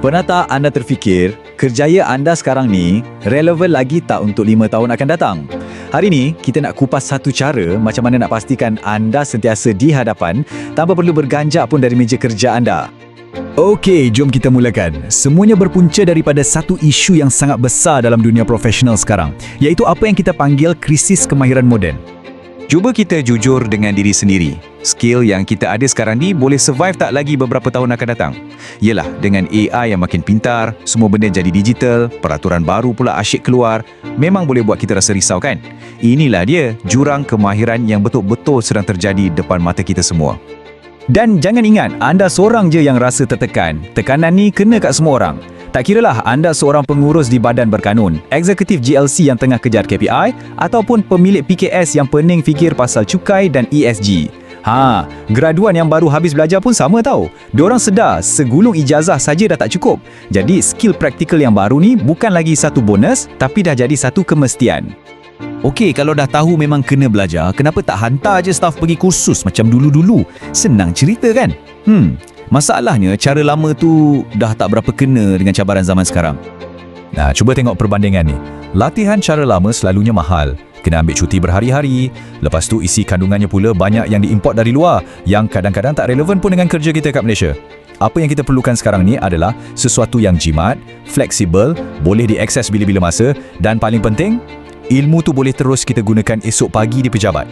Pernah tak anda terfikir, kerjaya anda sekarang ni relevan lagi tak untuk 5 tahun akan datang? Hari ini, kita nak kupas satu cara macam mana nak pastikan anda sentiasa di hadapan tanpa perlu berganjak pun dari meja kerja anda. Okey, jom kita mulakan. Semuanya berpunca daripada satu isu yang sangat besar dalam dunia profesional sekarang, iaitu apa yang kita panggil krisis kemahiran moden. Cuba kita jujur dengan diri sendiri. Skill yang kita ada sekarang ni boleh survive tak lagi beberapa tahun akan datang? Yelah, dengan AI yang makin pintar, semua benda jadi digital, peraturan baru pula asyik keluar, memang boleh buat kita rasa risau kan? Inilah dia, jurang kemahiran yang betul-betul sedang terjadi depan mata kita semua. Dan jangan ingat, anda seorang je yang rasa tertekan. Tekanan ni kena kat semua orang. Tak kiralah anda seorang pengurus di badan berkanun, eksekutif GLC yang tengah kejar KPI ataupun pemilik PKS yang pening fikir pasal cukai dan ESG. Ha, graduan yang baru habis belajar pun sama tau. Diorang sedar segulung ijazah saja dah tak cukup. Jadi skill praktikal yang baru ni bukan lagi satu bonus tapi dah jadi satu kemestian. Okey, kalau dah tahu memang kena belajar, kenapa tak hantar je staf pergi kursus macam dulu-dulu? Senang cerita kan? Hmm, Masalahnya, cara lama tu dah tak berapa kena dengan cabaran zaman sekarang. Nah, cuba tengok perbandingan ni. Latihan cara lama selalunya mahal. Kena ambil cuti berhari-hari. Lepas tu isi kandungannya pula banyak yang diimport dari luar yang kadang-kadang tak relevan pun dengan kerja kita kat Malaysia. Apa yang kita perlukan sekarang ni adalah sesuatu yang jimat, fleksibel, boleh diakses bila-bila masa dan paling penting, ilmu tu boleh terus kita gunakan esok pagi di pejabat.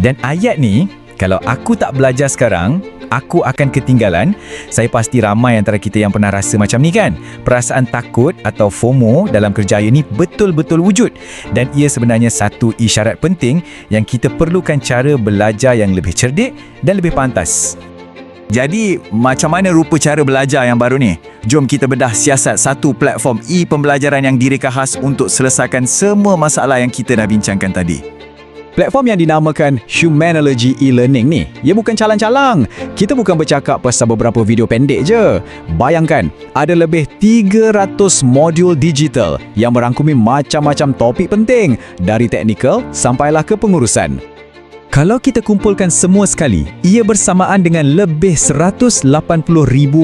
Dan ayat ni, kalau aku tak belajar sekarang, aku akan ketinggalan, saya pasti ramai antara kita yang pernah rasa macam ni kan? Perasaan takut atau FOMO dalam kerjaya ni betul-betul wujud dan ia sebenarnya satu isyarat penting yang kita perlukan cara belajar yang lebih cerdik dan lebih pantas. Jadi, macam mana rupa cara belajar yang baru ni? Jom kita bedah siasat satu platform e-pembelajaran yang direka khas untuk selesaikan semua masalah yang kita dah bincangkan tadi. Platform yang dinamakan Humanology e-learning ni, ia bukan calang-calang. Kita bukan bercakap pasal beberapa video pendek je. Bayangkan, ada lebih 300 modul digital yang merangkumi macam-macam topik penting dari teknikal sampailah ke pengurusan. Kalau kita kumpulkan semua sekali, ia bersamaan dengan lebih 180,000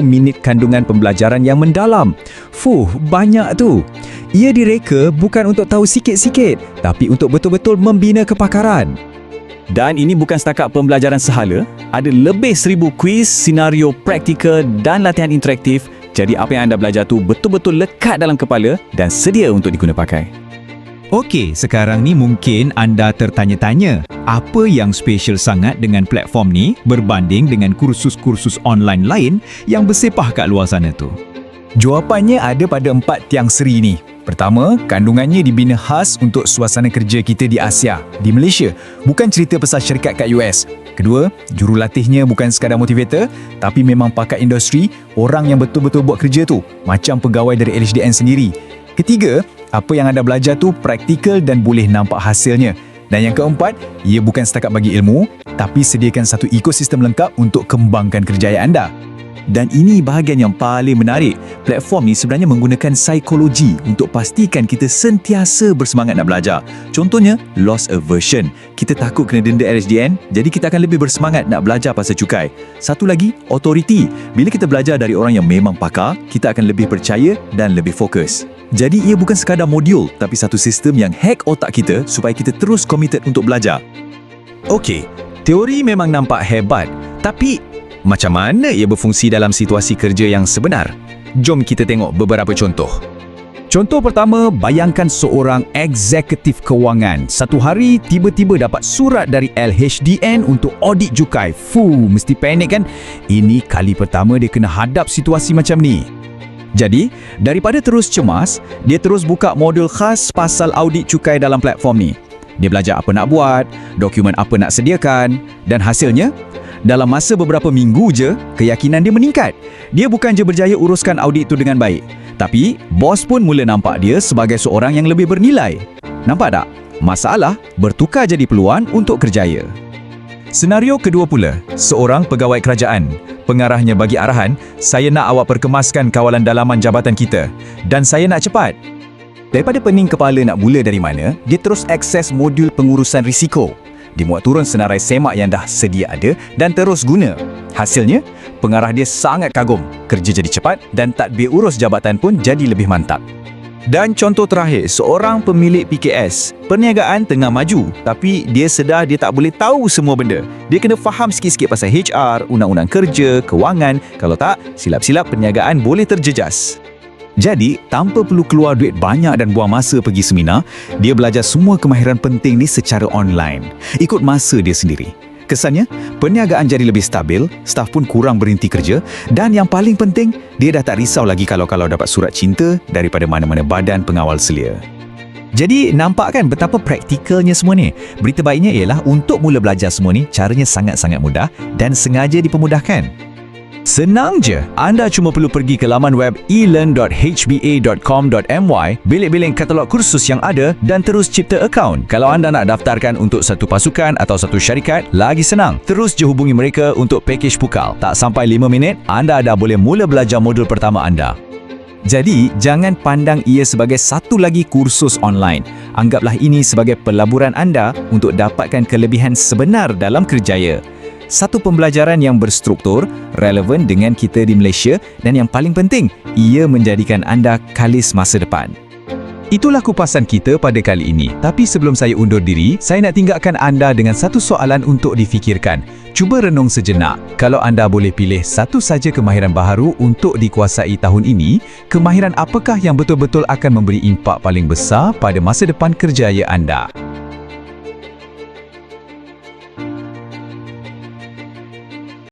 minit kandungan pembelajaran yang mendalam. Fuh, banyak tu. Ia direka bukan untuk tahu sikit-sikit, tapi untuk betul-betul membina kepakaran. Dan ini bukan setakat pembelajaran sehala, ada lebih seribu kuis, senario praktikal dan latihan interaktif, jadi apa yang anda belajar tu betul-betul lekat dalam kepala dan sedia untuk diguna pakai. Okey, sekarang ni mungkin anda tertanya-tanya, apa yang special sangat dengan platform ni berbanding dengan kursus-kursus online lain yang bersepah kat luar sana tu? Jawapannya ada pada empat tiang seri ni. Pertama, kandungannya dibina khas untuk suasana kerja kita di Asia, di Malaysia. Bukan cerita pasal syarikat kat US. Kedua, jurulatihnya bukan sekadar motivator, tapi memang pakar industri, orang yang betul-betul buat kerja tu, macam pegawai dari LHDN sendiri. Ketiga, apa yang anda belajar tu praktikal dan boleh nampak hasilnya. Dan yang keempat, ia bukan setakat bagi ilmu, tapi sediakan satu ekosistem lengkap untuk kembangkan kerjaya anda. Dan ini bahagian yang paling menarik. Platform ni sebenarnya menggunakan psikologi untuk pastikan kita sentiasa bersemangat nak belajar. Contohnya, loss aversion. Kita takut kena denda LHDN, jadi kita akan lebih bersemangat nak belajar pasal cukai. Satu lagi, authority. Bila kita belajar dari orang yang memang pakar, kita akan lebih percaya dan lebih fokus. Jadi ia bukan sekadar modul tapi satu sistem yang hack otak kita supaya kita terus committed untuk belajar. Okey, teori memang nampak hebat, tapi macam mana ia berfungsi dalam situasi kerja yang sebenar? Jom kita tengok beberapa contoh. Contoh pertama, bayangkan seorang eksekutif kewangan. Satu hari, tiba-tiba dapat surat dari LHDN untuk audit jukai. Fuh, mesti panik kan? Ini kali pertama dia kena hadap situasi macam ni. Jadi, daripada terus cemas, dia terus buka modul khas pasal audit cukai dalam platform ni. Dia belajar apa nak buat, dokumen apa nak sediakan dan hasilnya, dalam masa beberapa minggu je, keyakinan dia meningkat. Dia bukan je berjaya uruskan audit itu dengan baik, tapi bos pun mula nampak dia sebagai seorang yang lebih bernilai. Nampak tak? Masalah bertukar jadi peluang untuk kerjaya. Senario kedua pula, seorang pegawai kerajaan. Pengarahnya bagi arahan, saya nak awak perkemaskan kawalan dalaman jabatan kita dan saya nak cepat. Daripada pening kepala nak mula dari mana, dia terus akses modul pengurusan risiko. dimuat turun senarai semak yang dah sedia ada dan terus guna. Hasilnya, pengarah dia sangat kagum. Kerja jadi cepat dan tadbir urus jabatan pun jadi lebih mantap. Dan contoh terakhir, seorang pemilik PKS. Perniagaan tengah maju, tapi dia sedar dia tak boleh tahu semua benda. Dia kena faham sikit-sikit pasal HR, undang-undang kerja, kewangan. Kalau tak, silap-silap perniagaan boleh terjejas. Jadi, tanpa perlu keluar duit banyak dan buang masa pergi seminar, dia belajar semua kemahiran penting ni secara online. Ikut masa dia sendiri. Kesannya, perniagaan jadi lebih stabil, staf pun kurang berhenti kerja dan yang paling penting, dia dah tak risau lagi kalau-kalau dapat surat cinta daripada mana-mana badan pengawal selia. Jadi nampak kan betapa praktikalnya semua ni? Berita baiknya ialah untuk mula belajar semua ni, caranya sangat-sangat mudah dan sengaja dipermudahkan. Senang je. Anda cuma perlu pergi ke laman web elearn.hba.com.my, bilik-bilik katalog kursus yang ada dan terus cipta akaun. Kalau anda nak daftarkan untuk satu pasukan atau satu syarikat, lagi senang. Terus je hubungi mereka untuk pakej pukal. Tak sampai 5 minit, anda dah boleh mula belajar modul pertama anda. Jadi, jangan pandang ia sebagai satu lagi kursus online. Anggaplah ini sebagai pelaburan anda untuk dapatkan kelebihan sebenar dalam kerjaya satu pembelajaran yang berstruktur, relevan dengan kita di Malaysia dan yang paling penting, ia menjadikan anda kalis masa depan. Itulah kupasan kita pada kali ini. Tapi sebelum saya undur diri, saya nak tinggalkan anda dengan satu soalan untuk difikirkan. Cuba renung sejenak. Kalau anda boleh pilih satu saja kemahiran baharu untuk dikuasai tahun ini, kemahiran apakah yang betul-betul akan memberi impak paling besar pada masa depan kerjaya anda?